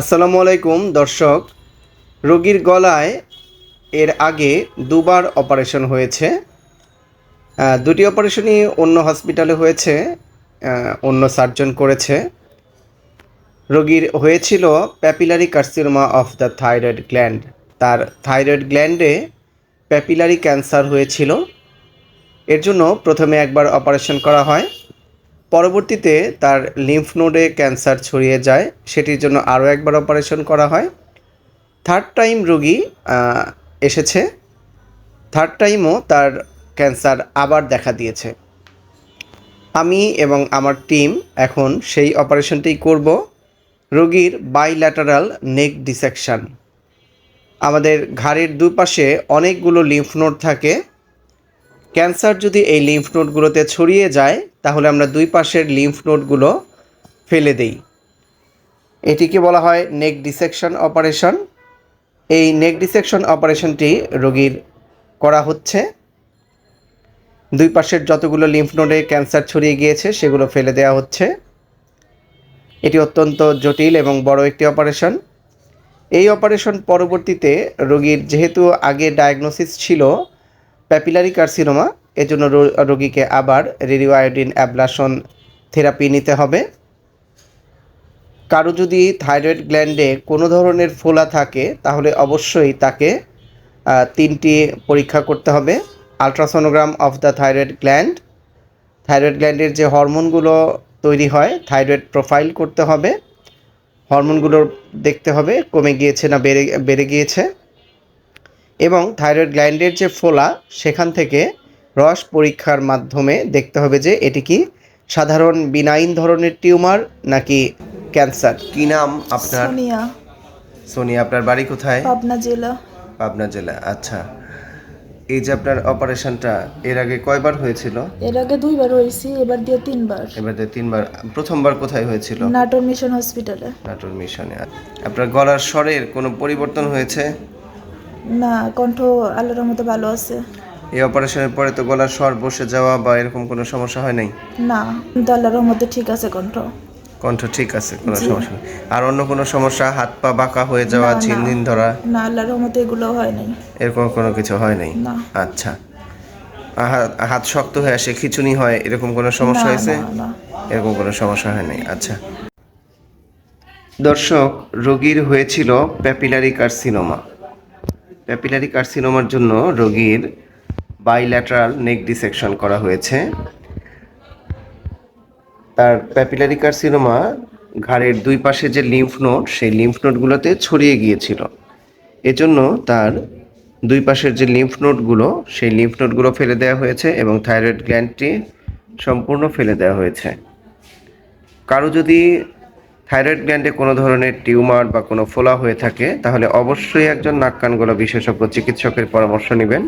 আসসালামু আলাইকুম, দর্শক। রোগীর গলায় এর আগে দুবার অপারেশন হয়েছে। দুটি অপারেশনই অন্য হসপিটালে হয়েছে অন্য সার্জন করেছে। রোগীর হয়েছিল papillary carcinoma of the thyroid gland তার থাইরয়েড গ্ল্যান্ডে প্যাপিলারি ক্যান্সার হয়েছিল। এর জন্য প্রথমে একবার অপারেশন করা হয়। পরবর্তীতে তার লিম্ফ নোডে ক্যান্সার ছড়িয়ে যায়। সেটির জন্য আরও একবার অপারেশন করা হয়। থার্ড টাইম রোগী এসেছে। থার্ড টাইমও তার ক্যান্সার আবার দেখা দিয়েছে। আমি এবং আমার টিম এখন সেই অপারেশনটাই করব। রোগীর বাইল্যাটারাল নেক ডিসেকশন আমাদের ঘাড়ের দুপাশে অনেকগুলো লিম্ফ নোড থাকে। ক্যান্সার যদি এই লিম্ফ নোডগুলোতে ছড়িয়ে যায়, তাহলে আমরা দুই পাশের লিম্ফ নোডগুলো ফেলে দেই। এটিকে বলা হয় নেক ডিসেকশন অপারেশন এই নেক ডিসেকশন অপারেশনটি রোগীর করা হচ্ছে। দুই পাশের যতগুলো লিম্ফ নোডে ক্যান্সার ছড়িয়ে গিয়েছে, সেগুলো ফেলে দেওয়া হচ্ছে। এটি অত্যন্ত জটিল এবং বড় একটি অপারেশন এই অপারেশন পরবর্তীতে রোগীর যেহেতু আগে ডায়াগনোসিস ছিল প্যাপিলারি কার্সিনোমা এজন্য রোগীকে আবার রেডিও আয়োডিন অ্যাবলাশন থেরাপি নিতে হবে। কারও যদি থাইরয়েড গ্ল্যান্ডে কোনো ধরনের ফোলা থাকে, তাহলে অবশ্যই তাকে তিনটি পরীক্ষা করতে হবে। Ultrasonogram of the thyroid gland thyroid গ্ল্যান্ডের যে হরমোনগুলো তৈরি হয় থাইরয়েড প্রোফাইল করতে হবে। হরমোনগুলো দেখতে হবে, কমে গিয়েছে না বেড়ে বেড়ে গিয়েছে। এবং থাইরয়েড গ্ল্যান্ডের যে ফোলা সেখান থেকে রস পরীক্ষার মাধ্যমে দেখতে হবে যে এটি কি সাধারণ বিনাইন ধরনের টিউমার নাকি ক্যান্সার। কি নাম আপনার? সোনিয়া। সোনিয়া আপনার বাড়ি কোথায়? পাবনা জেলা। পাবনা জেলা আচ্ছা। এই যে আপনার অপারেশনটা এর আগে কয়বার হয়েছিল? এর আগে দুইবার হয়েছি এবার দিয়ে তিনবার। এবার দিয়ে তিনবার। প্রথমবার কোথায় হয়েছিল? নাটোর মিশন হসপিটালে। নাটোর মিশনে। আপনার গলার স্বরের কোনো পরিবর্তন হয়েছে? না কণ্ঠ আল্লাহর মতো ভালো আছে। এই অপারেশনের পরে তো গলার স্বর বসে যাওয়া বা এরকম কোনো সমস্যা হয় নাই? না কিন্তু আল্লাহর মতো ঠিক আছে কণ্ঠ। কণ্ঠ ঠিক আছে কোনো সমস্যা নেই। আর অন্য কোনো সমস্যা হাত পা বাঁকা হয়ে যাওয়া না, না। ঝিনঝিন ধরা? না আল্লাহর মতো এগুলো হয় নাই। এরকম কোনো কিছু হয় নাই? না। আচ্ছা। হাত শক্ত হয়ে আসে খিচুনি হয় এরকম কোনো সমস্যা হয়েছে। এরকম কোনো সমস্যা হয় নাই আচ্ছা। দর্শক রোগীর হয়েছিল প্যাপিলারি কার্সিনোমা প্যাপিলারি কার্সিনোমার জন্য রোগীর বাইল্যাটারাল নেক ডিসেকশন করা হয়েছে। তার প্যাপিলারি কার্সিনোমা ঘাড়ের দুই পাশে যে লিম্ফ নোড সেই লিম্ফ নোডগুলোতে ছড়িয়ে গিয়েছিল। এজন্য তার দুই পাশের যে লিম্ফ নোডগুলো সেই লিম্ফ নোডগুলো ফেলে দেওয়া হয়েছে এবং থাইরয়েড গ্ল্যান্ডটি সম্পূর্ণ ফেলে দেওয়া হয়েছে। কারও যদি থাইরয়েড গ্ল্যান্ডে কোনো ধরনের টিউমার বা কোনো ফোলা হয়ে থাকে, তাহলে অবশ্যই একজন নাক বিশেষজ্ঞ চিকিৎসকের পরামর্শ নেবেন।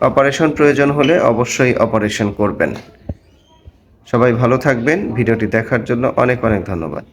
অপারেশন প্রয়োজন হলে অবশ্যই অপারেশন করবেন। সবাই ভালো থাকবেন। ভিডিওটি দেখার জন্য অনেক অনেক ধন্যবাদ।